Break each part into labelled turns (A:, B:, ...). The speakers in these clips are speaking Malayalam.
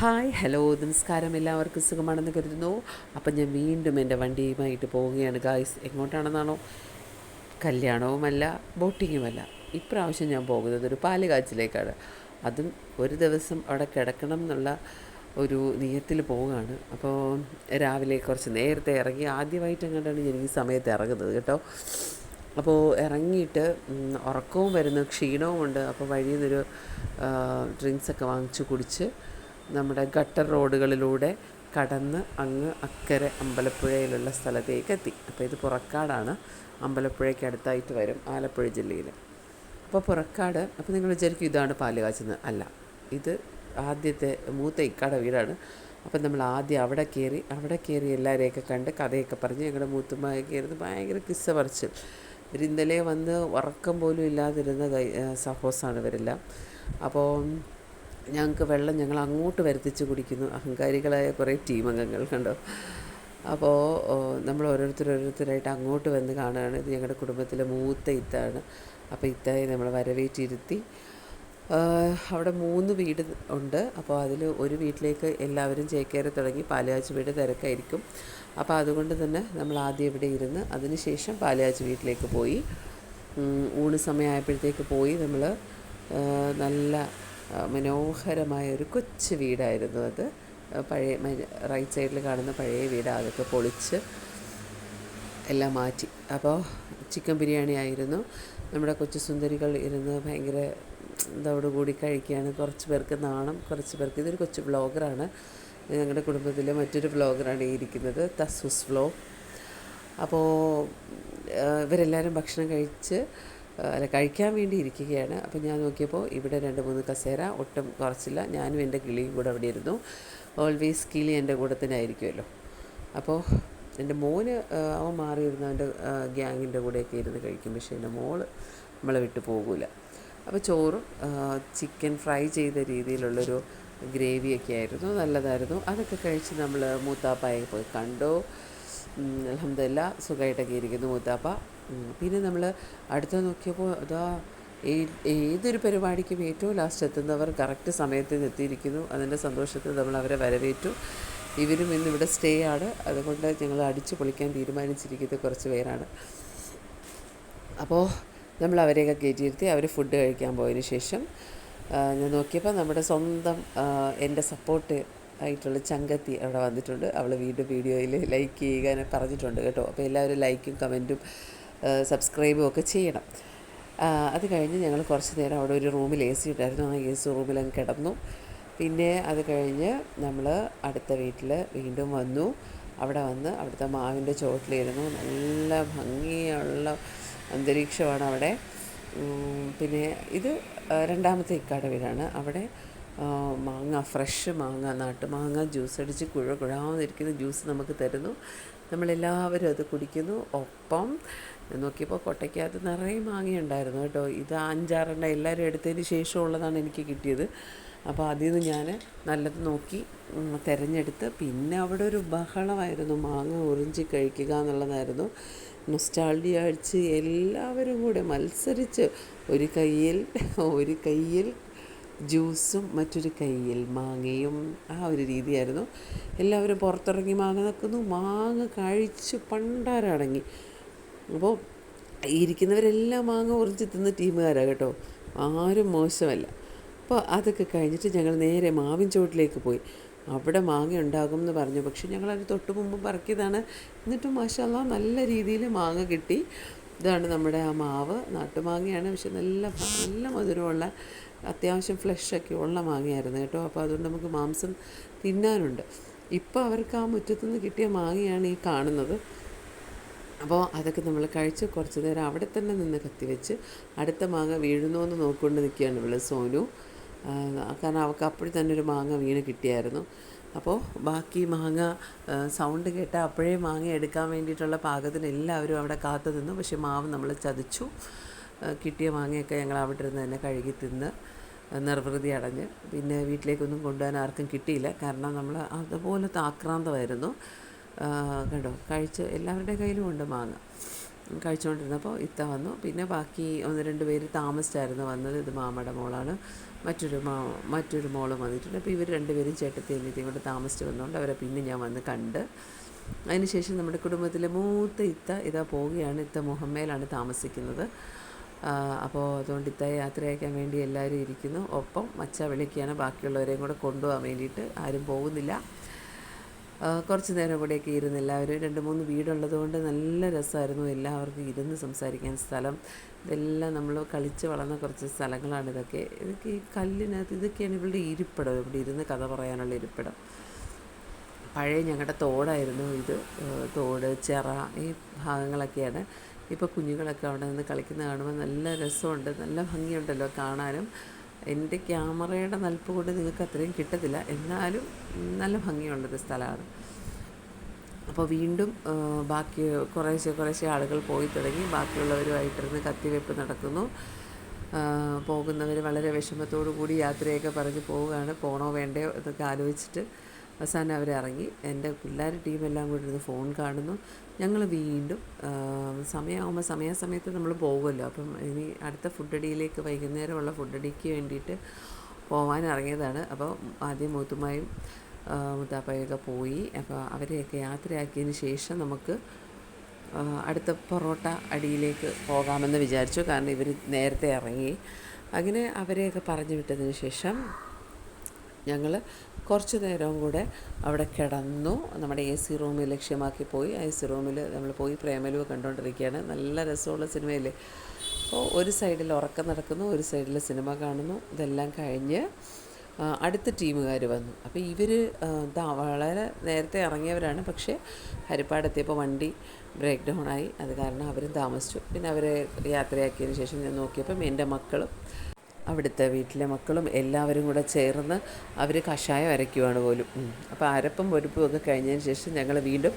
A: ഹായ് ഹലോ നമസ്കാരം എല്ലാവർക്കും സുഖമാണെന്ന് കരുതുന്നു. അപ്പം ഞാൻ വീണ്ടും എന്റെ വണ്ടിയുമായിട്ട് പോവുകയാണ് ഗായ്സ് എങ്ങോട്ടാണെന്നാണോ? കല്യാണവുമല്ല ബോട്ടിങ്ങുമല്ല. ഇപ്രാവശ്യം ഞാൻ പോകുന്നത് ഒരു പാൽ കാച്ചിലേക്കാണ് അതും ഒരു ദിവസം അവിടെ കിടക്കണം എന്നുള്ള ഒരു നിയത്തിൽ പോവുകയാണ്. അപ്പോൾ രാവിലെ കുറച്ച് നേരത്തെ ഇറങ്ങി ആദ്യമായിട്ട് എങ്ങോട്ടാണ് ഞാൻ ഈ സമയത്ത് ഇറങ്ങുന്നത് കേട്ടോ? അപ്പോൾ ഇറങ്ങിയിട്ട് ഉറക്കവും വരുന്നു ക്ഷീണവും ഉണ്ട് അപ്പോൾ വഴിയിൽ നിന്നൊരു ഡ്രിങ്ക്സൊക്കെ വാങ്ങിച്ച് കുടിച്ച് നമ്മുടെ ഗട്ടർ റോഡുകളിലൂടെ കടന്ന് അങ്ങ് അക്കരെ അമ്പലപ്പുഴയിലുള്ള സ്ഥലത്തേക്ക് എത്തി. അപ്പോൾ ഇത് പുറക്കാടാണ്. അമ്പലപ്പുഴയ്ക്ക് അടുത്തായിട്ട് വരും ആലപ്പുഴ ജില്ലയിൽ. അപ്പോൾ പുറക്കാട് അപ്പോൾ നിങ്ങൾ വിചാരിക്കും ഇതാണ് പാൽ കാച്ചുന്നത് അല്ല ഇത് ആദ്യത്തെ മൂത്ത ഇക്കാട വീടാണ്. അപ്പം നമ്മൾ ആദ്യം അവിടെ കയറി അവിടെ കയറി എല്ലാവരെയൊക്കെ കണ്ട് കഥയൊക്കെ പറഞ്ഞ് ഞങ്ങളുടെ മൂത്തുമ്മായ കയറുന്നത് ഭയങ്കര കിസ്സ പറിച്ചിൽ ഇവർ ഇന്നലെ വന്ന് ഉറക്കം പോലും ഇല്ലാതിരുന്ന സഹോസാണ് ഇവരെല്ലാം. അപ്പോൾ ഞങ്ങൾക്ക് വെള്ളം ഞങ്ങൾ അങ്ങോട്ട് വരുത്തിച്ച് കുടിക്കുന്നു. അഹങ്കാരികളായ കുറേ ടീം അംഗങ്ങൾ കണ്ടോ? അപ്പോൾ നമ്മൾ ഓരോരുത്തർ ഓരോരുത്തരായിട്ട് അങ്ങോട്ട് വന്ന് കാണുകയാണ് ഇത് ഞങ്ങളുടെ കുടുംബത്തിലെ മൂത്ത ഇത്താണ് അപ്പോൾ ഇത്തായി നമ്മൾ വരവേറ്റിരുത്തി. അവിടെ മൂന്ന് വീട് ഉണ്ട്. അപ്പോൾ അതിൽ ഒരു വീട്ടിലേക്ക് എല്ലാവരും ചേക്കേറി തുടങ്ങി. പാലുകാച്ച് വീട് തിരക്കായിരിക്കും. അപ്പോൾ അതുകൊണ്ട് തന്നെ നമ്മൾ ആദ്യം ഇവിടെ ഇരുന്ന് അതിനുശേഷം പാലുകാച്ച് വീട്ടിലേക്ക് പോയി. ഊണ് സമയമായപ്പോഴത്തേക്ക് പോയി. നമ്മൾ നല്ല മനോഹരമായ ഒരു കൊച്ചു വീടായിരുന്നു അത്. പഴയ റൈറ്റ് സൈഡിൽ കാണുന്ന പഴയ വീട്. അതൊക്കെ പൊളിച്ച് എല്ലാം മാറ്റി. അപ്പോൾ ചിക്കൻ ബിരിയാണി ആയിരുന്നു. നമ്മുടെ കൊച്ചു സുന്ദരികൾ ഇരുന്ന് ഭയങ്കര ഇതോടുകൂടി കഴിക്കുകയാണ്. കുറച്ച് പേർക്ക് നാണം കുറച്ച് പേർക്ക് ഇതൊരു കൊച്ചു വ്ളോഗറാണ് ഞങ്ങളുടെ കുടുംബത്തിലെ മറ്റൊരു വ്ളോഗറാണ് ഈ ഇരിക്കുന്നത് തസൂസ് വ്ളോഗ് അപ്പോൾ ഇവരെല്ലാവരും ഭക്ഷണം കഴിച്ച് അല്ല കഴിക്കാൻ വേണ്ടി ഇരിക്കുകയാണ്. അപ്പോൾ ഞാൻ നോക്കിയപ്പോൾ ഇവിടെ രണ്ട് മൂന്ന് കസേര ഒട്ടും കുറച്ചില്ല. ഞാനും എന്റെ കിളിയും കൂടെ അവിടെ ഇരുന്നു. ഓൾവേസ് കിളി എന്റെ കൂടെ തന്നെ ആയിരിക്കുമല്ലോ. അപ്പോൾ എന്റെ മോന് അവൻ മാറിയിരുന്ന അവന്റെ ഗ്യാങ്ങിന്റെ കൂടെയൊക്കെ ഇരുന്ന് കഴിക്കും. പക്ഷേ എന്റെ മോൾ നമ്മളെ വിട്ടു പോകില്ല അപ്പോൾ ചോറും ചിക്കൻ ഫ്രൈ ചെയ്ത രീതിയിലുള്ളൊരു ഗ്രേവിയൊക്കെ ആയിരുന്നു. നല്ലതായിരുന്നു. അതൊക്കെ കഴിച്ച് നമ്മൾ മൂത്താപ്പായെ പോയി കണ്ടു. അലഹമില്ല സുഖമായിട്ടൊക്കെ ഇരിക്കുന്നു മൂത്താപ്പ. പിന്നെ നമ്മൾ അടുത്ത് നോക്കിയപ്പോൾ അതാ ഏതൊരു പരിപാടിക്കും ഏറ്റവും ലാസ്റ്റ് എത്തുന്നവർ കറക്റ്റ് സമയത്ത് എത്തിയിരിക്കുന്നു. അതിന്റെ സന്തോഷത്തിൽ നമ്മൾ അവരെ വരവേറ്റു. ഇവരും ഇന്നിവിടെ സ്റ്റേ ആണ്. അതുകൊണ്ട് ഞങ്ങൾ അടിച്ചു പൊളിക്കാൻ തീരുമാനിച്ചിരിക്കുന്നത് കുറച്ച് പേരാണ്. അപ്പോൾ നമ്മൾ അവരെയൊക്കെ കയറ്റിയിരുത്തി അവർ ഫുഡ് കഴിക്കാൻ പോയതിന് ശേഷം ഞാൻ നോക്കിയപ്പോൾ നമ്മുടെ സ്വന്തം എന്റെ സപ്പോർട്ട് ആയിട്ടുള്ള ചങ്കത്തി അവിടെ വന്നിട്ടുണ്ട്. അവൾ വീണ്ടും വീഡിയോയിൽ ലൈക്ക് ചെയ്യുക പറഞ്ഞിട്ടുണ്ട് കേട്ടോ. അപ്പോൾ എല്ലാവരും ലൈക്കും കമന്റും സബ്സ്ക്രൈബും ഒക്കെ ചെയ്യണം. അത് കഴിഞ്ഞ് ഞങ്ങൾ കുറച്ച് നേരം അവിടെ ഒരു റൂമിൽ എ സി ഇട്ടായിരുന്നു ആ എ സി റൂമിൽ അങ്ങ് കിടന്നു. പിന്നെ അത് കഴിഞ്ഞ് നമ്മൾ അടുത്ത വീട്ടിൽ വീണ്ടും വന്നു. അവിടെ വന്ന് അവിടുത്തെ മാവിന്റെ ചോട്ടിലിരുന്നു. നല്ല ഭംഗിയുള്ള അന്തരീക്ഷമാണ് അവിടെ. പിന്നെ ഇത് രണ്ടാമത്തെ ഇക്കാടെ വീടാണ്. അവിടെ മാങ്ങ ഫ്രഷ് മാങ്ങ നാട്ടുമാങ്ങ ജ്യൂസ് അടിച്ച് കുഴ കുഴാന്നിരിക്കുന്ന ജ്യൂസ് നമുക്ക് തരുന്നു. നമ്മളെല്ലാവരും അത് കുടിക്കുന്നു. ഒപ്പം നോക്കിയപ്പോൾ കൊട്ടയ്ക്കകത്ത് നിറയെ മാങ്ങയുണ്ടായിരുന്നു കേട്ടോ. ഇത് അഞ്ചാറെണ്ണം എല്ലാവരും എടുത്തതിന് ശേഷമുള്ളതാണ് എനിക്ക് കിട്ടിയത്. അപ്പോൾ അതിൽ നിന്ന് ഞാൻ നല്ലത് നോക്കി തിരഞ്ഞെടുത്ത്. പിന്നെ അവിടെ ഒരു ബഹളമായിരുന്നു. മാങ്ങ ഉറിഞ്ചി കഴിക്കുക എന്നുള്ളതായിരുന്നു. നൊസ്റ്റാൾഡി അടിച്ച് എല്ലാവരും കൂടെ മത്സരിച്ച് ഒരു കയ്യിൽ ഒരു കയ്യിൽ ജ്യൂസും മറ്റൊരു കയ്യിൽ മാങ്ങയും ആ ഒരു രീതിയായിരുന്നു. എല്ലാവരും പുറത്തിറങ്ങി മാങ്ങ നിൽക്കുന്നു മാങ്ങ കഴിച്ച് പണ്ടാരടങ്ങി. അപ്പോൾ ഇരിക്കുന്നവരെല്ലാം മാങ്ങ ഉറിഞ്ഞ് തിന്ന ടീമുകാരാണ് കേട്ടോ. ആരും മോശമല്ല. അപ്പോൾ അതൊക്കെ കഴിഞ്ഞിട്ട് ഞങ്ങൾ നേരെ മാവിൻ ചോട്ടിലേക്ക് പോയി. അവിടെ മാങ്ങ ഉണ്ടാകും എന്ന് പറഞ്ഞു. പക്ഷെ ഞങ്ങളത് തൊട്ട് മുമ്പ് പറക്കിയതാണ്. എന്നിട്ടും മാഷല്ല നല്ല രീതിയിൽ മാങ്ങ കിട്ടി. ഇതാണ് നമ്മുടെ ആ മാവ്. നാട്ടുമാങ്ങയാണ്. പക്ഷെ നല്ല നല്ല മധുരമുള്ള അത്യാവശ്യം ഫ്ലഷൊക്കെ ഉള്ള മാങ്ങയായിരുന്നു കേട്ടോ. അപ്പോൾ അതുകൊണ്ട് നമുക്ക് മാംസം തിന്നാനുണ്ട്. ഇപ്പോൾ അവർക്ക് ആ മുറ്റത്തുനിന്ന് കിട്ടിയ മാങ്ങയാണ് ഈ കാണുന്നത്. അപ്പോൾ അതൊക്കെ നമ്മൾ കഴിച്ച് കുറച്ച് നേരം അവിടെ തന്നെ നിന്ന് കത്തിവെച്ച് അടുത്ത മാങ്ങ വീഴുന്നോ എന്ന് നോക്കിക്കൊണ്ട് നിൽക്കുകയാണ് ഇവൾ സോനു കാരണം അവൾക്ക് അപ്പോഴും തന്നെ ഒരു മാങ്ങ വീണ് കിട്ടിയായിരുന്നു. അപ്പോൾ ബാക്കി മാങ്ങ സൗണ്ട് കേട്ടാൽ അപ്പോഴേ മാങ്ങ എടുക്കാൻ വേണ്ടിയിട്ടുള്ള പാകത്തിന് എല്ലാവരും അവിടെ കാത്തു നിന്നു. പക്ഷേ മാവ് നമ്മൾ ചതിച്ചു. കിട്ടിയ മാങ്ങയൊക്കെ ഞങ്ങൾ അവിടെ ഇരുന്ന് തന്നെ കഴുകി തിന്ന് നിർവൃതി അടഞ്ഞ്. പിന്നെ വീട്ടിലേക്കൊന്നും കൊണ്ടുപോകാൻ ആർക്കും കിട്ടിയില്ല. കാരണം നമ്മൾ അതുപോലത്തെ ആക്രാന്തമായിരുന്നു. കണ്ടോ? കഴിച്ച് എല്ലാവരുടെ കയ്യിലും ഉണ്ട് മാങ്ങ. കഴിച്ചുകൊണ്ടിരുന്നപ്പോൾ ഇത്ത വന്നു. പിന്നെ ബാക്കി ഒന്ന് രണ്ട് പേര് താമസിച്ചായിരുന്നു വന്നത്. ഇത് മാമയുടെ മോളാണ്. മറ്റൊരു മാ മറ്റൊരു മോളും വന്നിട്ടുണ്ട്. അപ്പോൾ ഇവർ രണ്ടുപേരും ചേട്ടത്തി അനിയത്തിയും കൂടെ താമസിച്ച് വന്നുകൊണ്ട് അവരെ പിന്നെ ഞാൻ വന്ന് കണ്ട്. അതിനുശേഷം നമ്മുടെ കുടുംബത്തിലെ മൂത്ത ഇത്ത ഇതാ പോവുകയാണ്. ഇത്ത മുഹമ്മയിലാണ് താമസിക്കുന്നത്. അപ്പോൾ അതുകൊണ്ട് ഇത്ത യാത്ര അയക്കാൻ വേണ്ടി എല്ലാവരും ഇരിക്കുന്നു. ഒപ്പം മച്ച വിളിക്കുകയാണ്. ബാക്കിയുള്ളവരെയും കൂടെ കൊണ്ടുപോകാൻ വേണ്ടിയിട്ട് ആരും പോകുന്നില്ല കുറച്ച് നേരം കൂടെയൊക്കെ ഇരുന്ന് എല്ലാവരും രണ്ട് മൂന്ന് വീടുള്ളത് കൊണ്ട് നല്ല രസമായിരുന്നു. എല്ലാവർക്കും ഇരുന്ന് സംസാരിക്കാൻ സ്ഥലം. ഇതെല്ലാം നമ്മൾ കളിച്ച് വളർന്ന കുറച്ച് സ്ഥലങ്ങളാണ് ഇതൊക്കെ. ഇതൊക്കെ ഈ കല്ലിനകത്ത് ഇതൊക്കെയാണ് ഇവളുടെ ഇരിപ്പിടം. ഇവിടെ ഇരുന്ന് കഥ പറയാനുള്ള ഇരിപ്പിടം. പഴയ ഞങ്ങളുടെ തോടായിരുന്നു ഇത്. തോട് ചിറ ഈ ഭാഗങ്ങളൊക്കെയാണ്. ഇപ്പോൾ കുഞ്ഞുങ്ങളൊക്കെ അവിടെ നിന്ന് കളിക്കുന്ന കാണുമ്പോൾ നല്ല രസമുണ്ട്. നല്ല ഭംഗിയുണ്ടല്ലോ കാണാനും. എന്റെ ക്യാമറയുടെ നൽപ്പ് കൊണ്ട് നിങ്ങൾക്ക് അത്രയും കിട്ടത്തില്ല. എന്നാലും നല്ല ഭംഗിയുള്ളൊരു സ്ഥലമാണ്. അപ്പോൾ വീണ്ടും ബാക്കി കുറേശ്ശെ കുറേശ്ശെ ആളുകൾ പോയി തുടങ്ങി. ബാക്കിയുള്ളവരുമായിട്ടിരുന്ന് കത്തിവെപ്പ് നടക്കുന്നു. പോകുന്നവർ വളരെ വിഷമത്തോടു കൂടി യാത്രയൊക്കെ പറഞ്ഞ് പോവുകയാണ്. പോണോ വേണ്ടയോ എന്നൊക്കെ ആലോചിച്ചിട്ട് അവസാനം അവരിറങ്ങി എന്റെ പിള്ളേർ ടീമെല്ലാം കൂടി ഇരുന്ന് ഫോൺ കാണുന്നു. ഞങ്ങൾ വീണ്ടും സമയമാകുമ്പോൾ സമയാസമയത്ത് നമ്മൾ പോകുമല്ലോ അപ്പം ഇനി അടുത്ത ഫുഡടിയിലേക്ക് വൈകുന്നേരമുള്ള ഫുഡടിക്ക് വേണ്ടിയിട്ട് പോകാൻ ഇറങ്ങിയതാണ്. അപ്പോൾ ആദ്യം മൂത്തുമായും മുത്താപ്പയൊക്കെ പോയി. അപ്പോൾ അവരെയൊക്കെ യാത്രയാക്കിയതിന് ശേഷം നമുക്ക് അടുത്ത പൊറോട്ട അടിയിലേക്ക് പോകാമെന്ന് വിചാരിച്ചു. കാരണം ഇവർ നേരത്തെ ഇറങ്ങി. അങ്ങനെ അവരെയൊക്കെ പറഞ്ഞു വിട്ടതിന് ശേഷം ഞങ്ങൾ കുറച്ച് നേരവും കൂടെ അവിടെ കിടന്നു. നമ്മുടെ എ സി റൂമിൽ ലക്ഷ്യമാക്കി പോയി. എ സി റൂമിൽ നമ്മൾ പോയി പ്രേമലുവ കണ്ടുകൊണ്ടിരിക്കുകയാണ്. നല്ല രസമുള്ള സിനിമയില്ലേ? അപ്പോൾ ഒരു സൈഡിൽ ഉറക്കം നടക്കുന്നു ഒരു സൈഡിൽ സിനിമ കാണുന്നു. ഇതെല്ലാം കഴിഞ്ഞ് അടുത്ത ടീമുകാർ വന്നു. അപ്പോൾ ഇവർ വളരെ നേരത്തെ ഇറങ്ങിയവരാണ്. പക്ഷേ ഹരിപ്പാടെത്തിയപ്പോൾ വണ്ടി ബ്രേക്ക് ഡൗൺ ആയി. അത് കാരണം അവരും താമസിച്ചു. പിന്നെ അവരെ യാത്രയാക്കിയതിന് ശേഷം ഞാൻ നോക്കിയപ്പം എന്റെ മക്കളും അവിടുത്തെ വീട്ടിലെ മക്കളും എല്ലാവരും കൂടെ ചേർന്ന് അവർ കഷായം അരയ്ക്കുവാണ് പോലും. അപ്പോൾ അരപ്പും പൊരുപ്പും ഒക്കെ കഴിഞ്ഞതിന് ശേഷം ഞങ്ങൾ വീണ്ടും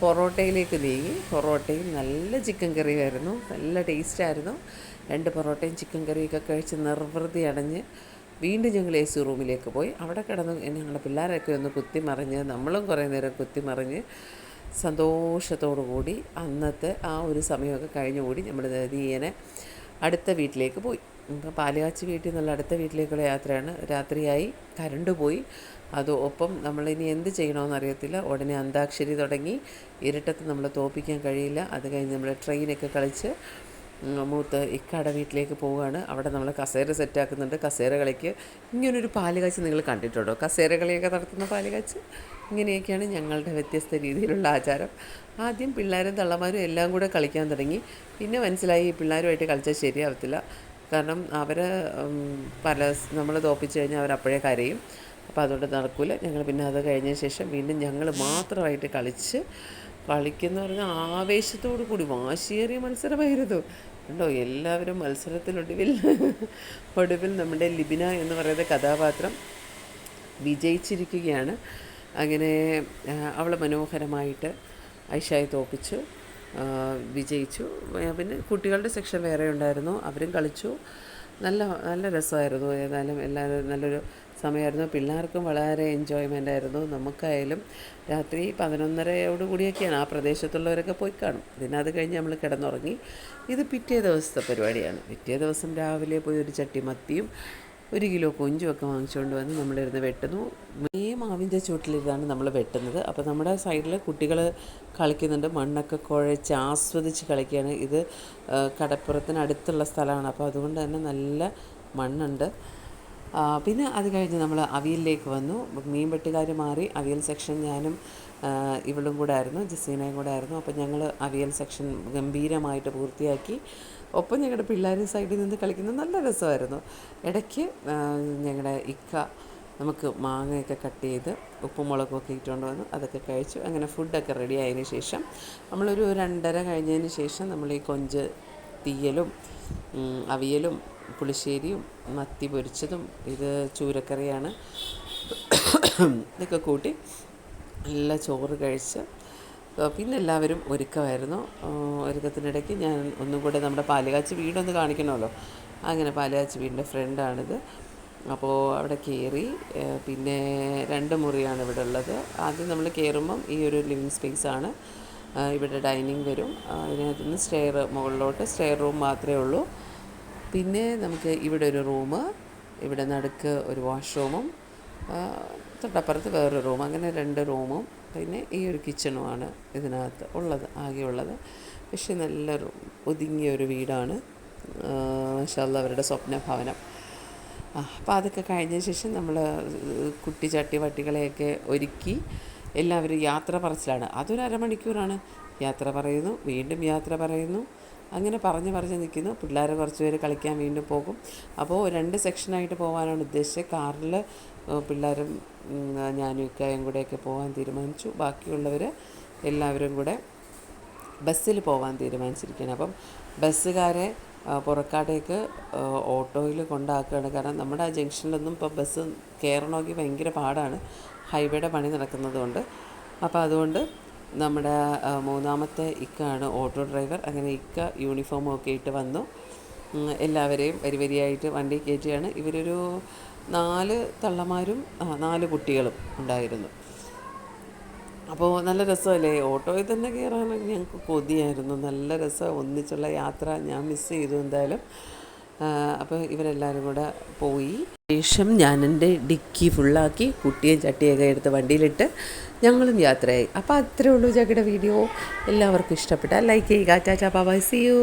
A: പൊറോട്ടയിലേക്ക് നീങ്ങി. പൊറോട്ടയും നല്ല ചിക്കൻ കറിയായിരുന്നു നല്ല ടേസ്റ്റായിരുന്നു രണ്ട് പൊറോട്ടയും ചിക്കൻ കറിയൊക്കെ കഴിച്ച് നിർവൃതി അടഞ്ഞ് വീണ്ടും ഞങ്ങൾ എ സി റൂമിലേക്ക് പോയി. അവിടെ കിടന്ന് ഞങ്ങളുടെ പിള്ളേരൊക്കെ ഒന്ന് കുത്തിമറിഞ്ഞ് നമ്മളും കുറേ നേരം കുത്തിമറിഞ്ഞ് സന്തോഷത്തോടു കൂടി അന്നത്തെ ആ ഒരു സമയമൊക്കെ കഴിഞ്ഞുകൂടി നമ്മൾ ദീയനെ അടുത്ത വീട്ടിലേക്ക് പോയി. ഇപ്പം പാലുകാച്ചി വീട്ടിൽ നിന്നുള്ള അടുത്ത വീട്ടിലേക്കുള്ള യാത്രയാണ്. രാത്രിയായി കരണ്ട് പോയി. അത് ഒപ്പം നമ്മളിനി എന്ത് ചെയ്യണമെന്ന് അറിയത്തില്ല. ഉടനെ അന്താക്ഷരി തുടങ്ങി ഇരുട്ടത്ത് നമ്മൾ തോപ്പിക്കാൻ കഴിയില്ല. അത് കഴിഞ്ഞ് നമ്മൾ ട്രെയിനൊക്കെ കളിച്ച് മൂത്ത് ഇക്കാട വീട്ടിലേക്ക് പോവുകയാണ്. അവിടെ നമ്മൾ കസേര സെറ്റാക്കുന്നുണ്ട്. കസേര കളിക്ക് ഇങ്ങനൊരു പാലുകാച്ചി നിങ്ങൾ കണ്ടിട്ടുണ്ടോ? കസേര കളിയൊക്കെ നടത്തുന്ന പാലുകാച്ചി? ഇങ്ങനെയൊക്കെയാണ് ഞങ്ങളുടെ വ്യത്യസ്ത രീതിയിലുള്ള ആചാരം. ആദ്യം പിള്ളേരും തള്ളമാരും എല്ലാം കൂടെ കളിക്കാൻ തുടങ്ങി. പിന്നെ മനസ്സിലായി ഈ പിള്ളേരുമായിട്ട് കളിച്ചാൽ ശരിയാവത്തില്ല. കാരണം അവർ പല നമ്മൾ തോപ്പിച്ച് കഴിഞ്ഞാൽ അപ്പോഴേ കരയും. അപ്പോൾ അതുകൊണ്ട് നടക്കില്ല ഞങ്ങൾ പിന്നെ അത് കഴിഞ്ഞ ശേഷം വീണ്ടും ഞങ്ങൾ മാത്രമായിട്ട് കളിച്ച് കളിക്കുന്ന പറഞ്ഞാൽ ആവേശത്തോടു കൂടി വാശിയേറിയ മത്സരമായിരുന്നു. കണ്ടോ? എല്ലാവരും മത്സരത്തിനൊടുവിൽ ഒടുവിൽ നമ്മുടെ ലിബിന എന്ന് പറയുന്ന കഥാപാത്രം വിജയിച്ചിരിക്കുകയാണ്. അങ്ങനെ അവൾ മനോഹരമായിട്ട് ഐഷായി തോപ്പിച്ചു. വിജയിച്ചു. പിന്നെ കുട്ടികളുടെ സെക്ഷൻ വേറെ ഉണ്ടായിരുന്നു. അവരും കളിച്ചു. നല്ല നല്ല രസമായിരുന്നു. ഏതായാലും എല്ലാവരും നല്ലൊരു സമയമായിരുന്നു. പിള്ളേർക്കും വളരെ എൻജോയ്മെന്റ് ആയിരുന്നു. നമുക്കായാലും രാത്രി പതിനൊന്നരയോട് കൂടിയൊക്കെയാണ് ആ പ്രദേശത്തുള്ളവരൊക്കെ പോയി കാണും. പിന്നെ അത് കഴിഞ്ഞ് നമ്മൾ കിടന്നുറങ്ങി. ഇത് പിറ്റേ ദിവസത്തെ പരിപാടിയാണ്. പിറ്റേ ദിവസം രാവിലെ പോയി ഒരു ചട്ടി മത്തിയും ഒരു കിലോ കൊഞ്ചും ഒക്കെ വാങ്ങിച്ചുകൊണ്ട് വന്ന് നമ്മളിരുന്ന് വെട്ടുന്നു. ഈ മാവിന്റെ ചുവട്ടിലിരുന്നാണ് നമ്മൾ വെട്ടുന്നത്. അപ്പോൾ നമ്മുടെ സൈഡിൽ കുട്ടികൾ കളിക്കുന്നുണ്ട്. മണ്ണൊക്കെ കുഴച്ച് ആസ്വദിച്ച് കളിക്കുകയാണ്. ഇത് കടപ്പുറത്തിന് അടുത്തുള്ള സ്ഥലമാണ്. അപ്പോൾ അതുകൊണ്ട് തന്നെ നല്ല മണ്ണുണ്ട്. പിന്നെ അത് കഴിഞ്ഞ് നമ്മൾ അവിയലിലേക്ക് വന്നു. മീൻ വെട്ടുകാർ മാറി. അവിയൽ സെക്ഷൻ ഞാനും ഇവളും കൂടെ ആയിരുന്നു. ജസീനയും കൂടെ ആയിരുന്നു. അപ്പോൾ ഞങ്ങൾ അവിയൽ സെക്ഷൻ ഗംഭീരമായിട്ട് പൂർത്തിയാക്കി. ഒപ്പം ഞങ്ങളുടെ പിള്ളേർ സൈഡിൽ നിന്ന് കളിക്കുന്നത് നല്ല രസമായിരുന്നു. ഇടയ്ക്ക് ഞങ്ങളുടെ ഇക്ക നമുക്ക് മാങ്ങയൊക്കെ കട്ട് ചെയ്ത് ഉപ്പും മുളകൊക്കെ ഇട്ടുകൊണ്ട് വന്നു അതൊക്കെ കഴിച്ചു. അങ്ങനെ ഫുഡൊക്കെ റെഡി ആയതിനു ശേഷം നമ്മളൊരു രണ്ടര കഴിഞ്ഞതിന് ശേഷം നമ്മൾ ഈ കൊഞ്ച് തീയലും അവിയലും പുളിശ്ശേരിയും മത്തി പൊരിച്ചതും ഇത് ചൂരക്കറിയാണ് ഇതൊക്കെ കൂട്ടി നല്ല ചോറ് കഴിച്ച് പിന്നെ എല്ലാവരും ഒരുക്കമായിരുന്നു. ഒരുക്കത്തിനിടയ്ക്ക് ഞാൻ ഒന്നും കൂടെ നമ്മുടെ പാലുകാച്ചി വീടൊന്ന് കാണിക്കണമല്ലോ. അങ്ങനെ പാലുകാച്ചി വീടിന്റെ ഫ്രണ്ടാണിത് അപ്പോൾ അവിടെ കയറി പിന്നെ രണ്ട് മുറിയാണ് ഇവിടെ ഉള്ളത്. ആദ്യം നമ്മൾ കയറുമ്പം ഈ ഒരു ലിവിങ് സ്പേസ് ആണ്. ഇവിടെ ഡൈനിങ് വരും. അതിനകത്ത് നിന്ന് സ്റ്റെയർ മുകളിലോട്ട് സ്റ്റെയർ റൂം മാത്രമേ ഉള്ളൂ. പിന്നെ നമുക്ക് ഇവിടെ ഒരു റൂം ഇവിടെ നടുക്ക് ഒരു വാഷ്റൂമും തൊട്ടപ്പുറത്ത് വേറൊരു റൂം അങ്ങനെ രണ്ട് റൂമും പിന്നെ ഈ ഒരു കിച്ചണുമാണ് ഇതിനകത്ത് ഉള്ളത് ആകെയുള്ളത് പക്ഷേ നല്ല ഒതുങ്ങിയ ഒരു വീടാണ്. മാഷാല്ല അവരുടെ സ്വപ്ന ഭവനം അപ്പോൾ അതൊക്കെ കഴിഞ്ഞ ശേഷം നമ്മൾ കുട്ടി ചട്ടി വട്ടികളെയൊക്കെ ഒരുക്കി എല്ലാവരും യാത്ര പറച്ചിലാണ്. അതൊരു അരമണിക്കൂറാണ്. യാത്ര പറയുന്നു വീണ്ടും യാത്ര പറയുന്നു. അങ്ങനെ പറഞ്ഞ് പറഞ്ഞ് നിൽക്കുന്നു പിള്ളേർ കുറച്ച് പേര് കളിക്കാൻ വീണ്ടും പോകും. അപ്പോൾ രണ്ട് സെക്ഷനായിട്ട് പോകാനാണ് ഉദ്ദേശിച്ചത്. കാറിൽ പിള്ളേരും ഞാനും ഇക്കായും കൂടെയൊക്കെ പോകാൻ തീരുമാനിച്ചു. ബാക്കിയുള്ളവർ എല്ലാവരും കൂടെ ബസ്സിൽ പോകാൻ തീരുമാനിച്ചിരിക്കുകയാണ്. അപ്പം ബസ്സുകാരെ ആ, പുറക്കാടേക്ക് ഓട്ടോയിൽ കൊണ്ടാക്കുകയാണ്. കാരണം നമ്മുടെ ആ ജംഗ്ഷനിലൊന്നും ഇപ്പോൾ ബസ് കയറണമെങ്കിൽ ഭയങ്കര പാടാണ്. ഹൈവേയുടെ പണി നടക്കുന്നത് കൊണ്ട് അപ്പോൾ അതുകൊണ്ട് നമ്മുടെ മൂന്നാമത്തെ ഇക്കാണ് ഓട്ടോ ഡ്രൈവർ. അങ്ങനെ ഇക്ക യൂണിഫോമും ഒക്കെ ഇട്ട് വന്നു. എല്ലാവരെയും വരി വരിയായിട്ട് വണ്ടി കയറ്റിയാണ്. ഇവരൊരു നാല് തള്ളമാരും നാല് കുട്ടികളും ഉണ്ടായിരുന്നു. അപ്പോൾ നല്ല രസമല്ലേ? ഓട്ടോയിൽ തന്നെ കയറാനൊക്കെ ഞങ്ങൾക്ക് കൊതിയായിരുന്നു. നല്ല രസം ഒന്നിച്ചുള്ള യാത്ര ഞാൻ മിസ് ചെയ്തു എന്തായാലും. അപ്പോൾ ഇവരെല്ലാവരും കൂടെ പോയി. ശേഷം ഞാൻ എന്റെ ഡിക്കി ഫുള്ളാക്കി കുട്ടിയും ചട്ടിയൊക്കെ എടുത്ത് വണ്ടിയിലിട്ട് ഞങ്ങളും യാത്രയായി. അപ്പോൾ അത്രേ ഉള്ളൂ ചക്കിയുടെ വീഡിയോ. എല്ലാവർക്കും ഇഷ്ടപ്പെട്ടാൽ ലൈക്ക് ചെയ്യുക. ചാച്ചാ ബൈ സി യു